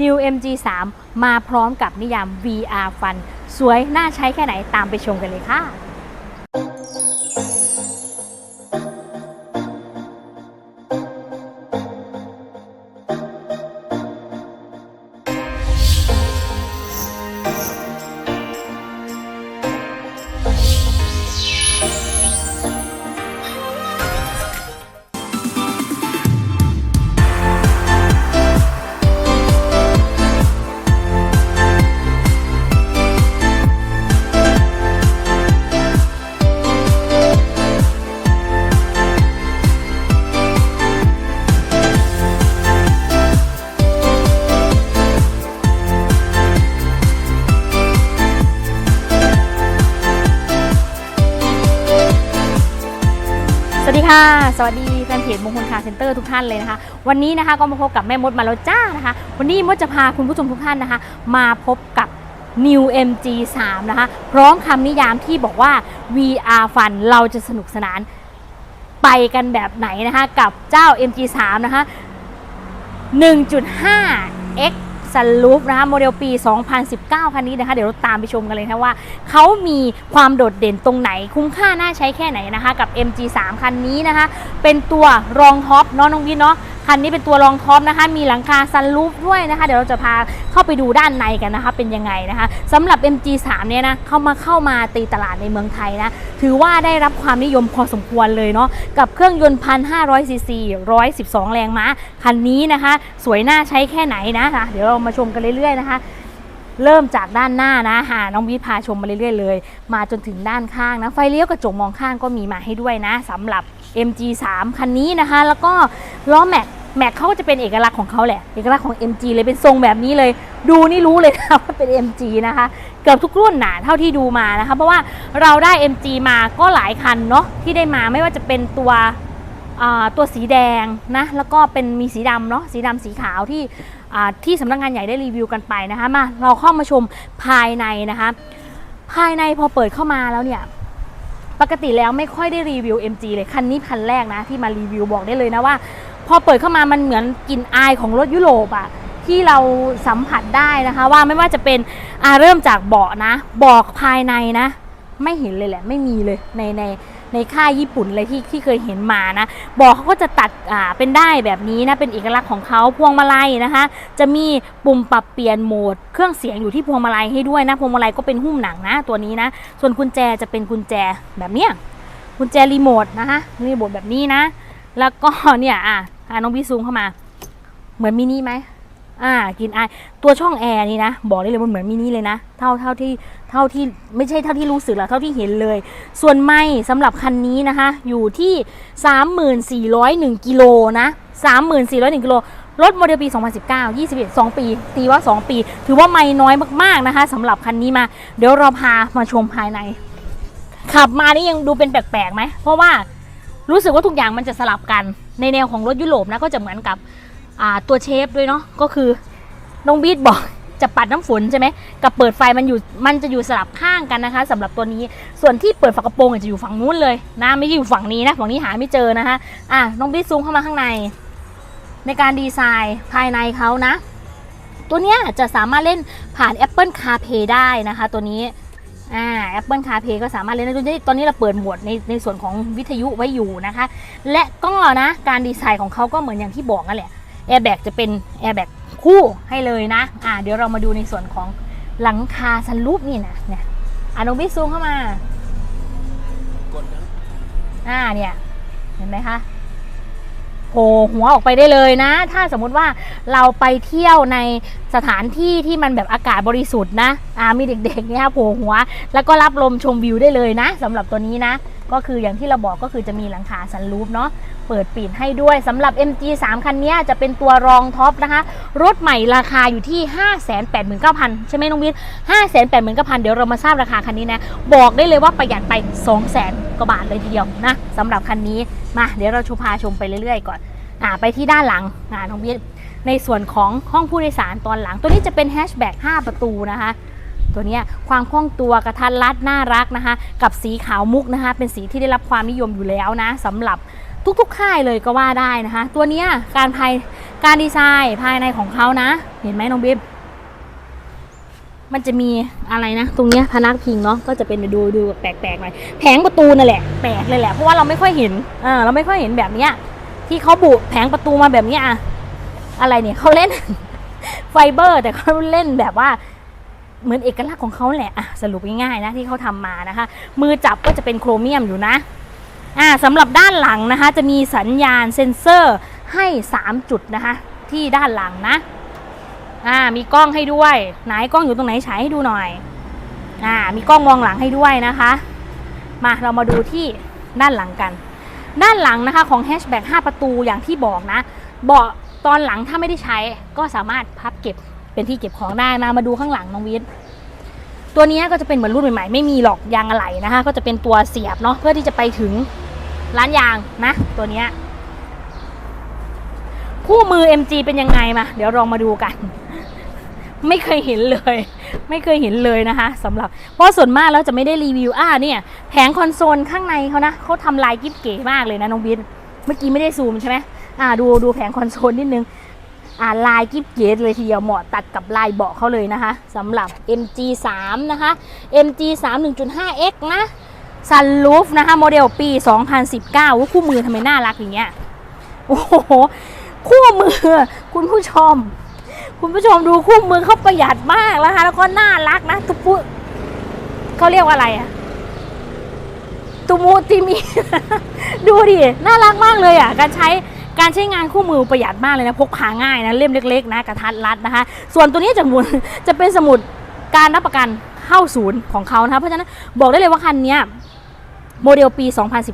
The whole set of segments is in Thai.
New MG3 มาพร้อมกับนิยาม VR Fun สวยน่าใช้แค่ไหนตามไปชมกันเลยค่ะ ดีค่ะ สวัสดีแฟนเพจมงคลคาร์เซ็นเตอร์ทุกท่านเลยนะคะ วันนี้นะคะก็มาพบกับแม่มดมาแล้วจ้านะคะ วันนี้มดจะพาคุณผู้ชมทุกท่านนะคะ มาพบกับ New MG3 นะคะ พร้อมคำนิยามที่บอกว่า VR Fun เราจะสนุกสนานไปกันแบบไหนนะคะ กับเจ้า MG3 นะคะ 1.5 ซันลูฟนะคะโมเดลปี 2019 คันนี้นะคะ เดี๋ยวเราตามไปชมกันเลยนะว่า เขามีความโดดเด่นตรงไหนคุ้มค่าน่าใช้แค่ไหนนะคะ กับ MG3 คันนี้นะคะ เป็นตัวรองท็อปเนาะน้องวินเนาะ คันนี้เป็นตัวรองท็อปนะคะ มีหลังคาซันรูฟด้วยนะคะ เดี๋ยวเราจะพาเข้าไปดูด้านในกันนะคะ เป็นยังไงนะคะสำหรับ MG3 เนี่ยนะเข้ามาเข้ามาตีตลาดในเมืองไทยนะถือว่าได้รับความนิยมพอสมควรเลยเนาะกับเครื่องยนต์1,500ซีซี112แรงม้าคันนี้นะคะ สวยน่าใช้แค่ไหนนะคะเดี๋ยวเรามาชมกันเรื่อยๆนะคะเริ่มจากด้านหน้านะหาน้องวิพาชมมาเรื่อยๆเลย มาจนถึงด้านข้างนะ ไฟเลี้ยวกระจกมองข้างก็มีมาให้ด้วยนะสำหรับ MG3 คันนี้นะคะ แล้วก็ล้อแม็ก แม็กเขาก็จะเป็นเอกลักษณ์ของเขาแหละ เอกลักษณ์ของ MG เลยเป็นทรงแบบนี้เลย ดูนี่รู้เลยนะว่าเป็น MG นะคะ เกือบทุกรุ่นหนะเท่าที่ดูมานะคะ เพราะว่าเราได้ MG มาก็หลายคันเนาะที่ได้มาไม่ว่าจะเป็นตัวตัวสีแดงนะแล้วก็เป็นมีสีดำเนาะสีดำสีขาวที่ที่สำนักงานใหญ่ได้รีวิวกันไปนะคะมาเราเข้ามาชมภายในนะคะ ภายในพอเปิดเข้ามาแล้วเนี่ยปกติแล้วไม่ค่อยได้รีวิว MG เลยคันนี้คันแรกนะที่มารีวิวบอกได้เลยนะว่า พอเปิดเข้ามามันเหมือนกลิ่นอายของรถยุโรปอะที่เราสัมผัสได้นะคะ ว่าไม่ว่าจะเป็นอาเริ่มจากเบาะนะเบอกภายในนะ ไม่เห็นเลยแหละ ไม่มีเลยในในในค่ายญี่ปุ่นเลยที่ที่เคยเห็นมานะเบอกเขาก็จะตัดอ่าเป็นได้แบบนี้นะเป็นเอกลักษณ์ของเขาพวงมาลัยนะคะ จะมีปุ่มปรับเปลี่ยนโหมด เครื่องเสียงอยู่ที่พวงมาลัยให้ด้วยนะพวงมาลัยก็เป็นหุ้มหนังนะตัวนี้นะ ส่วนกุญแจจะเป็นกุญแจแบบเนี้ยกุญแจรีโมทนะคะรีโมทแบบนี้นะ แล้วก็เนี่ยอะ อะน้องพี่ซูมเข้ามา เหมือนมินิไหมอ่ากินไอายตัวช่องแอร์นี่นะ บอกได้เลยมันเหมือนมินิเลยนะ เท่าเท่าที่เท่าที่ไม่ใช่เท่าที่รู้สึกหรอกเท่าที่เห็นเลย ส่วนไม่สำหรับคันนี้นะคะ อยู่ที่ 3401กิโลนะ3401กิโลรถโมเดลปี 2019 21 2 ปี ตีว่า 2 ปี ถือว่าไม่น้อยมากๆนะคะสำหรับคันนี้มา เดี๋ยวเราพามาชมภายใน ขับมานี่ยังดูเป็นแปลกๆไหมเพราะว่ารู้สึกว่าทุกอย่างมันจะสลับกัน ในแนวของรถยุโรปนะก็จะเหมือนกับตัวเชฟด้วยเนาะก็คือน้องบีทบอกจะปัดน้ำฝนใช่ไหมกับเปิดไฟมันอยู่มันจะอยู่สลับข้างกันนะคะสำหรับตัวนี้ส่วนที่เปิดฝากระโปรงจะอยู่ฝั่งนู้นเลยนะไม่อยู่ฝั่งนี้นะฝั่งนี้หาไม่เจอนะคะอะน้องบีทซูมเข้ามาข้างใน ในการดีไซน์ภายในเขานะ ตัวเนี้ยจะสามารถเล่นผ่าน Apple CarPlay ได้นะคะ ตัวนี้ อ่า Apple CarPlay ก็สามารถเล่นได้ด้วยตอนนี้เราเปิดโหมดในในส่วนของวิทยุไว้อยู่นะคะ และก็นะการดีไซน์ของเขาก็เหมือนอย่างที่บอกนั่นแหละแอร์แบ็กจะเป็นแอร์แบ็กคู่ให้เลยนะ อ่า เดี๋ยวเรามาดูในส่วนของหลังคาสลูปนี่นะเนี่ยอ่าน้องบิ๊กซูมเข้ามาอ่าเนี่ย เห็นไหมคะโผล่หัวออกไปได้เลยนะ ถ้าสมมุติว่าเราไปเที่ยวในสถานที่ที่มันแบบอากาศบริสุทธิ์นะอ่ามีเด็กๆเนี่ยโผล่หัว แล้วก็รับลมชมวิวได้เลยนะสำหรับตัวนี้นะ ก็คืออย่างที่เราบอกก็คือจะมีหลังคาซันรูฟเนาะเปิดปิดให้ด้วยสำหรับ MG3 คันนี้จะเป็นตัวรองท็อปนะคะ รถใหม่ราคาอยู่ที่ 589,000 ใช่ไหมน้องวิทย์589,000 เดี๋ยวเรามาทราบราคาคันนี้นะ บอกได้เลยว่าประหยัดไป 200,000 กว่าบาทเลยทีเดียวนะสำหรับคันนี้มาเดี๋ยวเราชมพาชมไปเรื่อยๆก่อนอ่าไปที่ด้านหลังอ่าน้องวิทย์ในส่วนของห้องผู้โดยสารตอนหลัง ตัวนี้จะเป็นแฮชแบ็ก5ประตูนะคะ ตัวนี้ความคล่องตัวกระทัดรัดน่ารักนะคะ กับสีขาวมุกนะคะ เป็นสีที่ได้รับความนิยมอยู่แล้วนะสำหรับทุกๆค่ายเลยก็ว่าได้นะคะ ตัวนี้การภายการดีไซน์ภายในของเขานะ เห็นไหมน้องบิ๊บมันจะมีอะไรนะ ตรงเนี้ยพนักพิงเนาะก็จะเป็นดูดูแปลกๆหน่อยแผงประตูนั่นแหละแปลกเลยแหละเพราะว่าเราไม่ค่อยเห็นเออเราไม่ค่อยเห็นแบบเนี้ยที่เขาบุแผงประตูมาแบบเนี้ยอะอะไรเนี่ยเขาเล่นไฟเบอร์แต่เขาเล่นแบบว่า เหมือนเอกลักษณ์ของเขาแหละอะสรุปง่ายๆนะที่เขาทำมานะคะ มือจับก็จะเป็นโครเมียมอยู่นะอ่าสำหรับด้านหลังนะคะ จะมีสัญญาณเซ็นเซอร์ให้ 3 จุดนะคะ ที่ด้านหลังนะอ่ามีกล้องให้ด้วยไหนกล้องอยู่ตรงไหนฉายให้ดูหน่อยอ่ามีกล้องมองหลังให้ด้วยนะคะ มาเรามาดูที่ด้านหลังกัน ด้านหลังนะคะของแฮชแบ็ก5ประตูอย่างที่บอกนะเบาะตอนหลังถ้าไม่ได้ใช้ก็สามารถพับเก็บ เป็นที่เก็บของได้มามาดูข้างหลังน้องวิทย์ตัวนี้ก็จะเป็นเหมือนรุ่นใหม่ๆไม่มีหรอกยางอะไหล่นะคะ ก็จะเป็นตัวเสียบเนาะเพื่อที่จะไปถึงร้านยางนะ ตัวนี้คู่มือ MG เป็นยังไงมาเดี๋ยวลองมาดูกัน ไม่เคยเห็นเลย ไม่เคยเห็นเลยนะคะสำหรับ เพราะส่วนมากแล้วจะไม่ได้รีวิวอ่าเนี่ยแผงคอนโซลข้างในเขานะเขาทำลายกิ๊บเก๋มากเลยนะน้องบินเมื่อกี้ไม่ได้ซูมใช่ไหมอ่าดูดูแผงคอนโซลนิดนึง อ่าลายกิ๊บเก๋เลยทีเดียวเหมาะตัดกับลายเบาะเขาเลยนะคะสำหรับ MG 3 นะคะ MG 3 1.5X นะซันลูฟนะคะ โมเดลปี 2019ว่าคู่มือทำไมน่ารักอย่างเงี้ย โอ้โห คู่มือ คุณผู้ชม คุณผู้ชมดูคู่มือเขาประหยัดมากแล้วค่ะ แล้วก็น่ารักนะ ทุกผู้เขาเรียกว่าอะไรอะตุมูติมี ดูดิ น่ารักมากเลยอะ การใช้ การใช้งานคู่มือประหยัดมากเลยนะพกพาง่ายนะเล่มเล็กๆนะกระทัดรัดนะคะ ส่วนตัวนี้จะหมุนจะเป็นสมุดการรับประกันเข้าศูนย์ของเขานะคะเพราะฉะนั้นบอกได้เลยว่าคันนี้โมเดลปี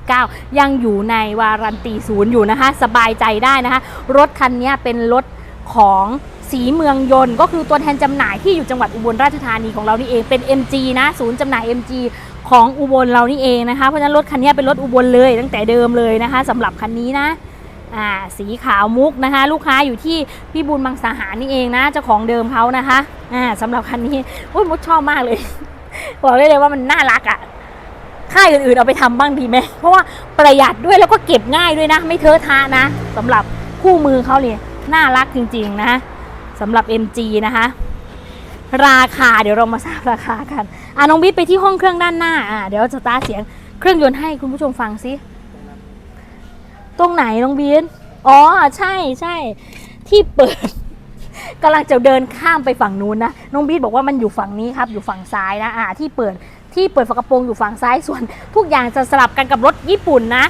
2019 ยังอยู่ในวารันตีศูนย์อยู่นะคะ สบายใจได้นะคะ รถคันนี้เป็นรถของสีเมืองยนต์ ก็คือตัวแทนจำหน่ายที่อยู่จังหวัดอุบลราชธานีของเรานี่เองเป็น MG นะศูนย์จำหน่าย MG ของอุบลเรานี่เองนะคะ เพราะฉะนั้นรถคันนี้เป็นรถอุบลเลยตั้งแต่เดิมเลยนะคะสำหรับคันนี้นะ อ่าสีขาวมุกนะคะ ลูกค้าอยู่ที่พี่บุญบางสาหารนี่เองนะเจ้าของเดิมเขานะคะอ่าสำหรับคันนี้โอ้ยมดชอบมากเลย บอกได้เลยว่ามันน่ารักอะค่ายอื่นๆเอาไปทำบ้างดีไหมเพราะว่าประหยัดด้วยแล้วก็เก็บง่ายด้วยนะ ไม่เทอะทะนะสำหรับคู่มือเขาเนี่ยน่ารักจริงๆนะสำหรับ MG นะคะราคาเดี๋ยวเรามาทราบราคากันอะน้องบิ๊กไปที่ห้องเครื่องด้านหน้าอะเดี๋ยวสตาร์เสียงเครื่องยนต์ให้คุณผู้ชมฟังซิ ตรงไหนน้องบิ๊กอ๋อใช่ใช่ที่เปิดกำลังจะเดินข้ามไปฝั่งนู้นนะน้องบีทบอกว่ามันอยู่ฝั่งนี้ครับ อยู่ฝั่งซ้ายนะอ่าที่เปิดที่เปิดฝากระโปรงอยู่ฝั่งซ้ายส่วน ทุกอย่างจะสลับกันกับรถญี่ปุ่นนะ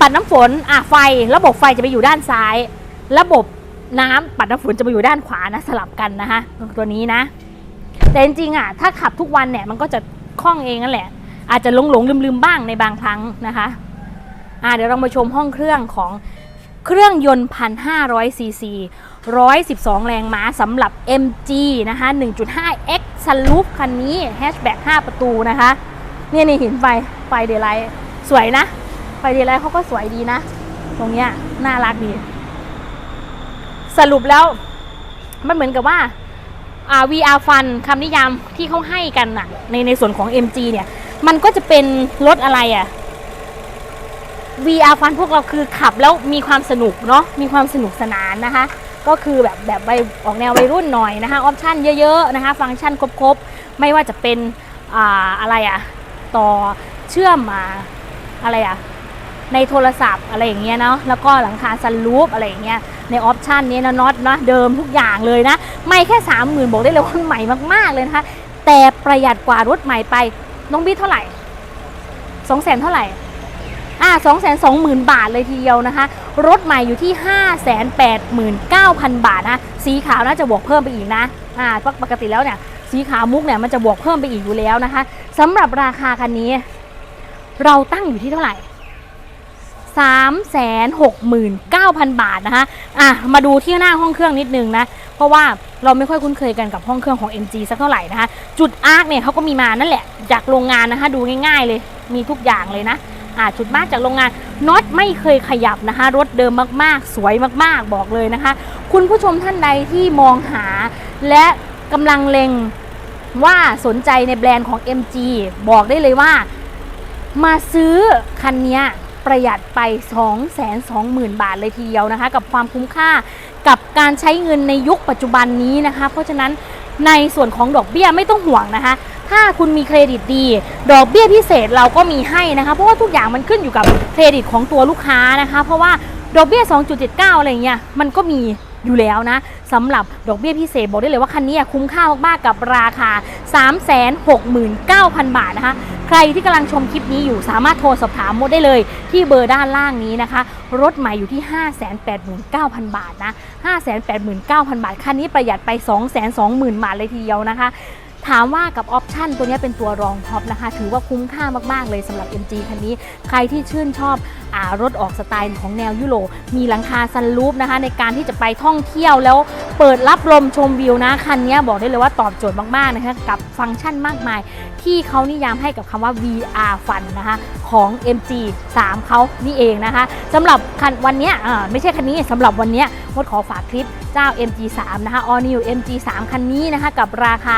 ปัดน้ำฝนอ่าไฟ ระบบไฟจะไปอยู่ด้านซ้าย ระบบน้ำปัดน้ำฝนจะไปอยู่ด้านขวานะสลับกันนะคะตัวนี้นะ แต่จริงๆอะถ้าขับทุกวันเนี่ยมันก็จะคล่องเองนั่นแหละ อาจจะหลงหลงลืมลืมๆบ้างในบางครั้งนะคะ อ่าเดี๋ยวเรามาชมห้องเครื่องของเครื่องยนต์ 1,500 ซีซี 112 แรงม้าสำหรับ MG นะคะ 1.5X Sunroof คันนี้แฮชแบ็ก5 ประตูนะคะ เนี่ยนี่เห็นไฟ ไฟเดลไลท์สวยนะ ไฟเดลไลท์เขาก็สวยดีนะ ตรงเนี้ยน่ารักดี สรุปแล้ว มันเหมือนกับว่า VR Fun คำนิยามที่เขาให้กันอะในในส่วนของ MG เนี่ย มันก็จะเป็นรถอะไรอะ VR ฟันพวกเราคือขับแล้วมีความสนุกเนาะมีความสนุกสนานนะคะ ก็คือแบบแบบไปออกแนววัยรุ่นหน่อยนะคะออปชันเยอะๆนะคะ ฟังก์ชันครบๆ ไม่ว่าจะเป็นอ่าอะไรอะต่อเชื่อมมาอะไรอะในโทรศัพท์อะไรอย่างเงี้ยเนาะแล้วก็หลังคาซันรูฟอะไรอย่างเงี้ยในออปชันนี้นะน็อตนะเดิมทุกอย่างเลยนะ ไม่แค่สามหมื่นบอกได้เลยว่าใหม่มากๆเลยนะคะ แต่ประหยัดกว่ารถใหม่ไปน้องบี้เท่าไหร่สองแสนเท่าไหร่ อ่าสองแสนสองหมื่นบาทเลยทีเดียวนะคะ รถใหม่อยู่ที่ห้าแสนแปดหมื่นเก้าพันบาทนะสีขาวน่าจะบวกเพิ่มไปอีกนะอ่าปกติแล้วเนี่ยสีขาวมุกเนี่ยมันจะบวกเพิ่มไปอีกอยู่แล้วนะคะสำหรับราคาคันนี้ เราตั้งอยู่ที่เท่าไหร่สามแสนหกหมื่นเก้าพันบาทนะคะอะ มาดูที่หน้าห้องเครื่องนิดนึงนะ เพราะว่าเราไม่ค่อยคุ้นเคยกันกับห้องเครื่องของ MG สักเท่าไหร่นะคะ จุดอาร์คเนี่ยเขาก็มีมานั่นแหละ จากโรงงานนะคะ ดูง่ายๆเลย มีทุกอย่างเลยนะ อ่าจุดมากจากโรงงานน็อตไม่เคยขยับนะคะรถเดิมมากๆ สวยมากๆบอกเลยนะคะ คุณผู้ชมท่านใดที่มองหา และกำลังเล็งว่าสนใจในแบรนด์ของ MG บอกได้เลยว่า มาซื้อคันนี้ประหยัดไป 220,000 บาทเลยทีเดียวนะคะ กับความคุ้มค่ากับการใช้เงินในยุคปัจจุบันนี้นะคะ เพราะฉะนั้นในส่วนของดอกเบี้ยไม่ต้องห่วงนะคะ ถ้าคุณมีเครดิตดี ดอกเบี้ยพิเศษเราก็มีให้นะคะ เพราะว่าทุกอย่างมันขึ้นอยู่กับเครดิตของตัวลูกค้านะคะ เพราะว่าดอกเบี้ย 2.79 อะไรเงี้ย มันก็มีอยู่แล้วนะสำหรับดอกเบี้ยพิเศษบอกได้เลยว่าคันนี้คุ้มค่ามากๆกับราคา 369,000 บาทนะคะ ใครที่กำลังชมคลิปนี้อยู่สามารถโทรสอบถามโมดได้เลยที่เบอร์ด้านล่างนี้นะคะ รถใหม่อยู่ที่ 589,000 บาทนะ 589,000 บาท คันนี้ประหยัดไป 220,000 บาทเลยทีเดียวนะคะ ถามว่ากับออปชันตัวนี้เป็นตัวรองท็อปนะคะ ถือว่าคุ้มค่ามากๆเลยสำหรับ MG คันนี้ ใครที่ชื่นชอบอรถออกสไตล์ของแนวยุโรปมีหลังคาซันรูฟนะคะ ในการที่จะไปท่องเที่ยวแล้วเปิดรับลมชมวิวนะ คันนี้บอกได้เลยว่าตอบโจทย์มากๆนะคะ กับฟังก์ชันมากมาย ที่เขานิยามให้กับคำว่า VR Fun นะคะของ MG 3เขานี่เองนะคะสำหรับคันวันนี้อ่าไม่ใช่คันนี้สำหรับวันนี้มดขอฝากคลิปเจ้า MG 3 นะคะ All New MG 3 คันนี้นะคะกับราคา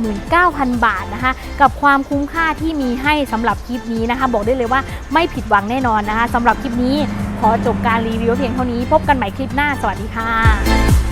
369,000 บาทนะคะ กับความคุ้มค่าที่มีให้สำหรับคลิปนี้นะคะ บอกได้เลยว่าไม่ผิดหวังแน่นอนนะคะสำหรับคลิปนี้ขอจบการรีวิวเพียงเท่านี้ พบกันใหม่คลิปหน้า สวัสดีค่ะ